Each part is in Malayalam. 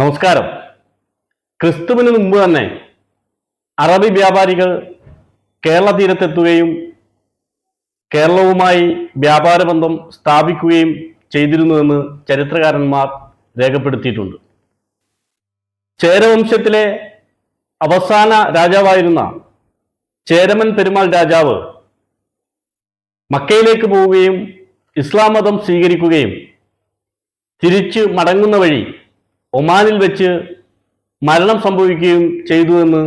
നമസ്കാരം. ക്രിസ്തുവിന് മുമ്പ് തന്നെ അറബി വ്യാപാരികൾ കേരള തീരത്തെത്തുകയും കേരളവുമായി വ്യാപാര ബന്ധം സ്ഥാപിക്കുകയും ചെയ്തിരുന്നുവെന്ന് ചരിത്രകാരന്മാർ രേഖപ്പെടുത്തിയിട്ടുണ്ട്. ചേരവംശത്തിലെ അവസാന രാജാവായിരുന്ന ചേരമൻ പെരുമാൾ രാജാവ് മക്കയിലേക്ക് പോവുകയും ഇസ്ലാം മതം സ്വീകരിക്കുകയും തിരിച്ചു മടങ്ങുന്ന വഴി ഒമാനിൽ വെച്ച് മരണം സംഭവിക്കുകയും ചെയ്തു എന്ന്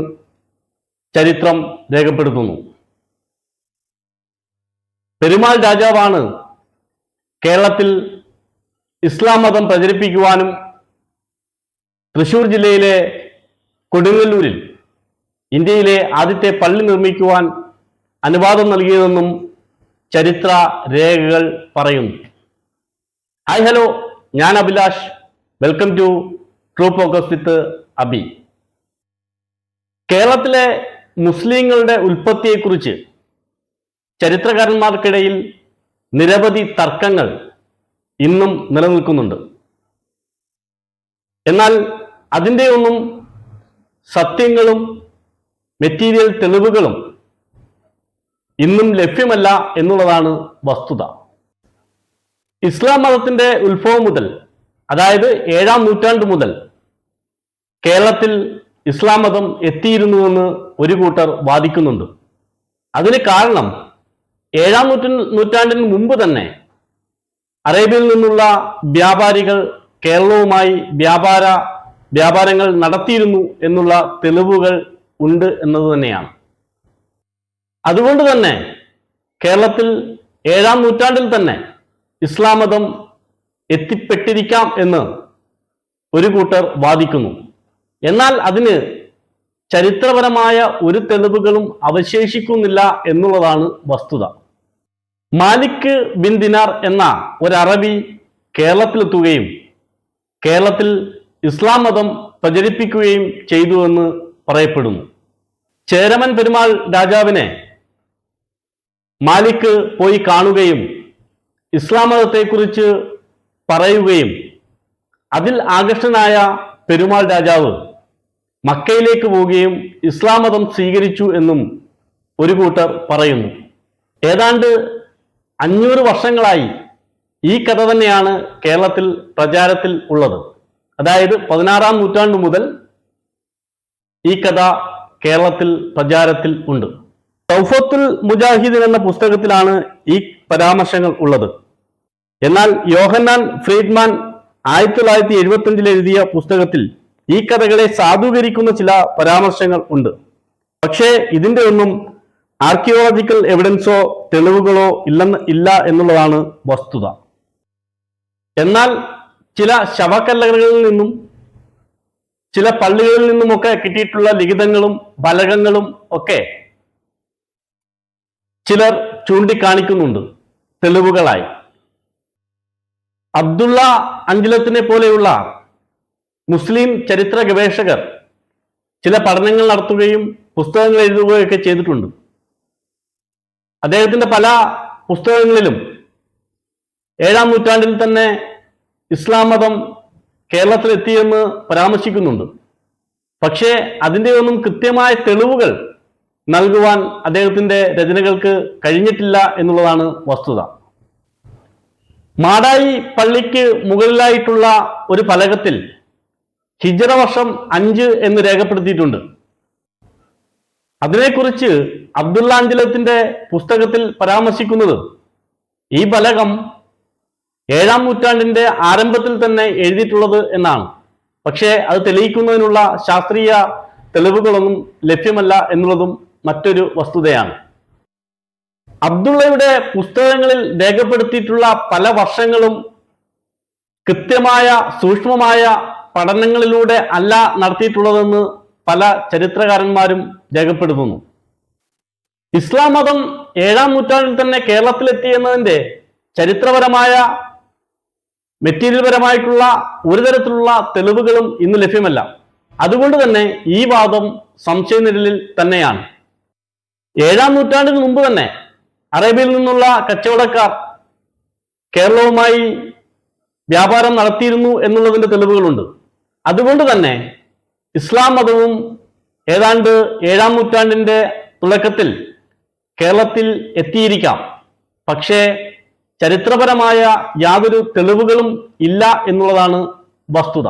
ചരിത്രം രേഖപ്പെടുത്തുന്നു. പെരുമാൾ രാജാവാണ് കേരളത്തിൽ ഇസ്ലാം മതം പ്രചരിപ്പിക്കുവാനും തൃശൂർ ജില്ലയിലെ കൊടുങ്ങല്ലൂരിൽ ഇന്ത്യയിലെ ആദ്യത്തെ പള്ളി നിർമ്മിക്കുവാൻ അനുവാദം നൽകിയതെന്നും ചരിത്ര രേഖകൾ പറയുന്നു. ഹായ് ഹലോ ഞാൻ Abhilash. Welcome to true focus with Abhi. കേരളത്തിലെ മുസ്ലിങ്ങളുടെ ഉൽപ്പത്തിയെക്കുറിച്ച് ചരിത്രകാരന്മാർക്കിടയിൽ നിരവധി തർക്കങ്ങൾ ഇന്നും നിലനിൽക്കുന്നുണ്ട്. എന്നാൽ അതിന്റെ ഒന്നും സത്യങ്ങളും മെറ്റീരിയൽ തെളിവുകളും ഇന്നും ലഭ്യമല്ല എന്നുള്ളതാണ് വസ്തുത. ഇസ്ലാം മതത്തിന്റെ ഉത്ഭവം മുതൽ അതായത് ഏഴാം നൂറ്റാണ്ട് മുതൽ കേരളത്തിൽ ഇസ്ലാം മതം എത്തിയിരുന്നുവെന്ന് ഒരു കൂട്ടർ വാദിക്കുന്നുണ്ട്. അതിന് കാരണം ഏഴാം നൂറ്റാ നൂറ്റാണ്ടിന് മുമ്പ് തന്നെ അറേബ്യയിൽ നിന്നുള്ള വ്യാപാരികൾ കേരളവുമായി വ്യാപാര വ്യാപാരങ്ങൾ നടത്തിയിരുന്നു എന്നുള്ള തെളിവുകൾ ഉണ്ട് എന്നത് തന്നെയാണ്. അതുകൊണ്ട് തന്നെ കേരളത്തിൽ ഏഴാം നൂറ്റാണ്ടിൽ തന്നെ ഇസ്ലാം മതം എത്തിപ്പെട്ടിരിക്കാം എന്ന് ഒരു കൂട്ടർ വാദിക്കുന്നു. എന്നാൽ അതിന് ചരിത്രപരമായ ഒരു തെളിവുകളും അവശേഷിക്കുന്നില്ല എന്നുള്ളതാണ് വസ്തുത. മാലിക് ബിൻ ദിനാർ എന്ന ഒരു അറബി കേരളത്തിലെത്തുകയും കേരളത്തിൽ ഇസ്ലാം മതം പ്രചരിപ്പിക്കുകയും ചെയ്തു എന്ന് പറയപ്പെടുന്നു. ചേരമൻ പെരുമാൾ രാജാവിനെ മാലിക് പോയി കാണുകയും ഇസ്ലാം മതത്തെക്കുറിച്ച് പറയുകയും അതിൽ ആകർഷനായ പെരുമാൾ രാജാവ് മക്കയിലേക്ക് പോവുകയും ഇസ്ലാം മതം സ്വീകരിച്ചു എന്നും ഒരു കൂട്ടർ പറയുന്നു. ഏതാണ്ട് അഞ്ഞൂറ് വർഷങ്ങളായി ഈ കഥ തന്നെയാണ് കേരളത്തിൽ പ്രചാരത്തിൽ ഉള്ളത്. അതായത് പതിനാറാം നൂറ്റാണ്ട് മുതൽ ഈ കഥ കേരളത്തിൽ പ്രചാരത്തിൽ ഉണ്ട്. സൗഫത്തുൽ മുജാഹിദിൻ എന്ന പുസ്തകത്തിലാണ് ഈ പരാമർശങ്ങൾ ഉള്ളത്. എന്നാൽ യോഹന്നാൻ ഫ്രീഡ്മാൻ ആയിരത്തി തൊള്ളായിരത്തി എഴുപത്തി അഞ്ചിൽ എഴുതിയ പുസ്തകത്തിൽ ഈ കഥകളെ സാധൂകരിക്കുന്ന ചില പരാമർശങ്ങൾ ഉണ്ട്. പക്ഷേ ഇതിന്റെ ഒന്നും ആർക്കിയോളജിക്കൽ എവിഡൻസോ തെളിവുകളോ ഇല്ലെന്ന് ഇല്ല എന്നുള്ളതാണ് വസ്തുത. എന്നാൽ ചില ശവക്കല്ലകളിൽ നിന്നും ചില പള്ളികളിൽ നിന്നുമൊക്കെ കിട്ടിയിട്ടുള്ള ലിഖിതങ്ങളും ഫലകങ്ങളും ഒക്കെ ചിലർ ചൂണ്ടിക്കാണിക്കുന്നുണ്ട് തെളിവുകളായി. അബ്ദുള്ള അഞ്ചലത്തിനെ പോലെയുള്ള മുസ്ലിം ചരിത്ര ഗവേഷകർ ചില പഠനങ്ങൾ നടത്തുകയും പുസ്തകങ്ങൾ എഴുതുകയൊക്കെ ചെയ്തിട്ടുണ്ട്. അദ്ദേഹത്തിന്റെ പല പുസ്തകങ്ങളിലും ഏഴാം നൂറ്റാണ്ടിൽ തന്നെ ഇസ്ലാം മതം കേരളത്തിലെത്തിയെന്ന് പരാമർശിക്കുന്നുണ്ട്. പക്ഷേ അതിന്റെ ഒന്നും കൃത്യമായ തെളിവുകൾ നൽകുവാൻ അദ്ദേഹത്തിന്റെ രചനകൾക്ക് കഴിഞ്ഞിട്ടില്ല എന്നുള്ളതാണ് വസ്തുത. മാടായി പള്ളിക്ക് മുകളിലായിട്ടുള്ള ഒരു ഫലകത്തിൽ ഹിജറ വർഷം അഞ്ച് എന്ന് രേഖപ്പെടുത്തിയിട്ടുണ്ട്. അതിനെക്കുറിച്ച് അബ്ദുള്ള അഞ്ചലത്തിന്റെ പുസ്തകത്തിൽ പരാമർശിക്കുന്നത് ഈ ഫലകം ഏഴാം നൂറ്റാണ്ടിന്റെ ആരംഭത്തിൽ തന്നെ എഴുതിയിട്ടുള്ളത് എന്നാണ്. പക്ഷേ അത് തെളിയിക്കുന്നതിനുള്ള ശാസ്ത്രീയ തെളിവുകളൊന്നും ലഭ്യമല്ല എന്നുള്ളതും മറ്റൊരു വസ്തുതയാണ്. അബ്ദുള്ളയുടെ പുസ്തകങ്ങളിൽ രേഖപ്പെടുത്തിയിട്ടുള്ള പല വർഷങ്ങളും കൃത്യമായ സൂക്ഷ്മമായ പഠനങ്ങളിലൂടെ അല്ല നടത്തിയിട്ടുള്ളതെന്ന് പല ചരിത്രകാരന്മാരും രേഖപ്പെടുത്തുന്നു. ഇസ്ലാം മതം ഏഴാം നൂറ്റാണ്ടിൽ തന്നെ കേരളത്തിലെത്തിയെന്നതിന്റെ ചരിത്രപരമായ മെറ്റീരിയൽ പരമായിട്ടുള്ള ഒരു തരത്തിലുള്ള തെളിവുകളും ഇന്ന് ലഭ്യമല്ല. അതുകൊണ്ട് തന്നെ ഈ വാദം സംശയനിഴലിൽ തന്നെയാണ്. ഏഴാം നൂറ്റാണ്ടിന് മുമ്പ് തന്നെ അറേബ്യയിൽ നിന്നുള്ള കച്ചവടക്കാർ കേരളവുമായി വ്യാപാരം നടത്തിയിരുന്നു എന്നുള്ളതിന്റെ തെളിവുകളുണ്ട്. അതുകൊണ്ട് തന്നെ ഇസ്ലാം മതവും ഏതാണ്ട് ഏഴാം നൂറ്റാണ്ടിന്റെ തുടക്കത്തിൽ കേരളത്തിൽ എത്തിയിരിക്കാം. പക്ഷേ ചരിത്രപരമായ യാതൊരു തെളിവുകളും ഇല്ല എന്നുള്ളതാണ് വസ്തുത.